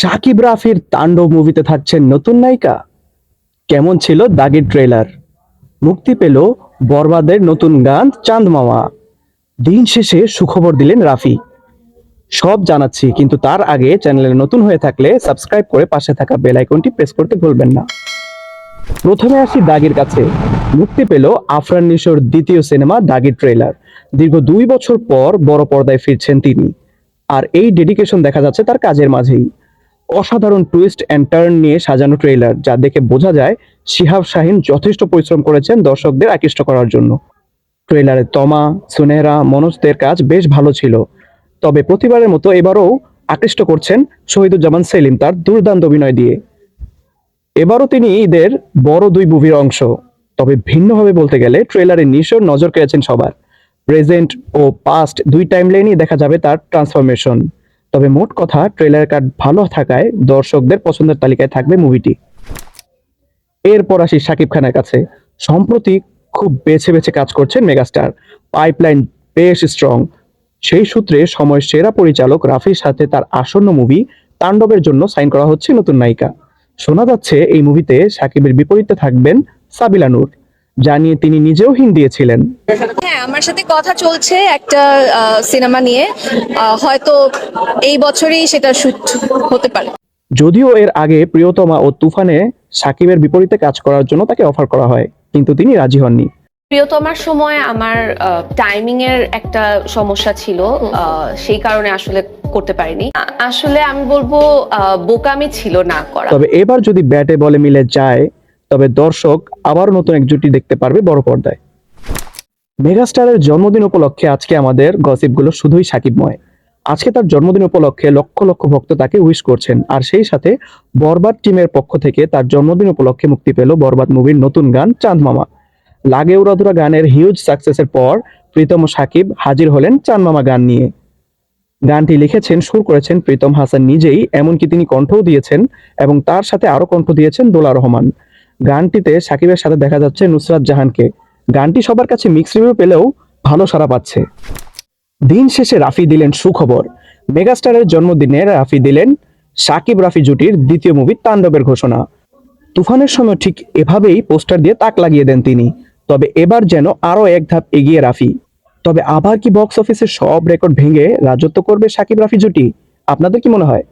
সাকিব রাফির তাণ্ডব মুভিতে থাকছেন নতুন নায়িকা। কেমন ছিল দাগের ট্রেলার? মুক্তি পেল বরবাদের নতুন গান চাঁদ মামা। দিন শেষে সুখবর দিলেন রাফি। সব জানাচ্ছি, কিন্তু তার আগে চ্যানেলে নতুন হয়ে থাকলে সাবস্ক্রাইব করে পাশে থাকা বেল আইকনটি প্রেস করতে ভুলবেন না। প্রথমে আসি দাগের কাছে। মুক্তি পেল আফরান নিশোর দ্বিতীয় সিনেমা দাগের ট্রেলার। দীর্ঘ দুই বছর পর বড় পর্দায় ফিরছেন তিনি। আর এই ডেডিকেশন দেখা যাচ্ছে তার কাজের মাঝেই। অসাধারণ টুইস্ট অ্যান্ড টার্ন নিয়ে সাজানো ট্রেলার যা দেখে বোঝা যায় শিহাব শাহিন যথেষ্ট পরিশ্রম করেছেন দর্শকদের আকৃষ্ট করার জন্য। ট্রেলারে তমা, সুনেহরা, মনোজদের কাজ বেশ ভালো ছিল। তবে প্রতিবারের মতো এবারও আকৃষ্ট করছেন শহীদুজ্জামান সেলিম তার দুর্দান্ত অভিনয় দিয়ে। এবারও তিনি ঈদের বড় দুই মুভির অংশ। তবে ভিন্নভাবে বলতে গেলে ট্রেলারে নিশোর নজর কেড়েছেন সবার। প্রেজেন্ট ও পাস্ট দুই টাইম লাইনই দেখা যাবে তার ট্রান্সফরমেশন তবে মোট কথা ট্রেলার কার্ড ভালো থাকায় দর্শকদের পছন্দের তালিকায় থাকবে মুভিটি এরপর আসি শাকিব খানের কাছে। সম্প্রতি খুব বেছে বেছে কাজ করছেন মেগাস্টার পাইপলাইন বেশ স্ট্রং সেই সূত্রে সময় সেরা পরিচালক রাফির সাথে তার আসন্ন মুভি তাণ্ডবের জন্য সাইন করা হচ্ছে নতুন নায়িকা। শোনা যাচ্ছে এই মুভিতে সাকিবের বিপরীতে থাকবেন সাবিলা নূর। যা নিয়ে তিনি নিজেও হিন্ট দিয়েছিলেন। হ্যাঁ আমার সাথে কথা চলছে একটা সিনেমা নিয়ে। আহ, হয়তো এই বছরই সেটা শুট হতে পারে। যদিও এর আগে প্রিয়তমা ও তুফানে সাকিবের বিপরীতে কাজ করার জন্য তাকে অফার করা হয় কিন্তু তিনি রাজি হননি। প্রিয়তমার সময় আমার টাইমিং এর একটা সমস্যা ছিল আহ, সেই কারণে আসলে করতে পারিনি। আসলে আমি বলব আহ, বোকামি ছিল না করা। তবে এবার যদি ব্যাটে বলে মিলে যায় তবে দর্শক আবারও নতুন এক জুটি দেখতে পারবে বড় পর্দায়। মেগাস্টারের জন্মদিন উপলক্ষে আজকে আমাদের গসিপগুলো শুধুই সাকিবময়। আজকে তার জন্মদিন উপলক্ষে লক্ষ লক্ষ ভক্ত তাকে উইশ করছেন আর সেই সাথে বরবাদ টিমের পক্ষ থেকে তার জন্মদিন উপলক্ষে মুক্তি পেল বরবাদ মুভির নতুন গান চাঁদ মামা লাগে উড়াধুরা গানের হিউজ সাকসেসের পর প্রীতম সাকিব হাজির হলেন চাঁদ মামা গান নিয়ে। গানটি লিখেছেন, সুর করেছেন প্রীতম হাসান নিজেই, এমনকি তিনি কণ্ঠও দিয়েছেন এবং তার সাথে আরও কণ্ঠ দিয়েছেন দোলা রহমান। গানটিতে সাকিবের সাথে দেখা যাচ্ছে নুসরাত জাহানকে। গানটি সবার কাছে মিক্স রিভিউ পেলেও ভালো সাড়া পাচ্ছে। দিন শেষে রাফি দিলেন সুখবর। মেগাস্টারের জন্মদিনে রাফি দিলেন সাকিব রাফি জুটির দ্বিতীয় মুভি তাণ্ডবের ঘোষণা। তুফানের সময় ঠিক এভাবেই পোস্টার দিয়ে তাক লাগিয়ে দেন তিনি। তবে এবার যেন আরও এক ধাপ এগিয়ে রাফি। তবে আবার কি বক্স অফিসে সব রেকর্ড ভেঙে রাজত্ব করবে সাকিব রাফি জুটি? আপনাদের কি মনে হয়?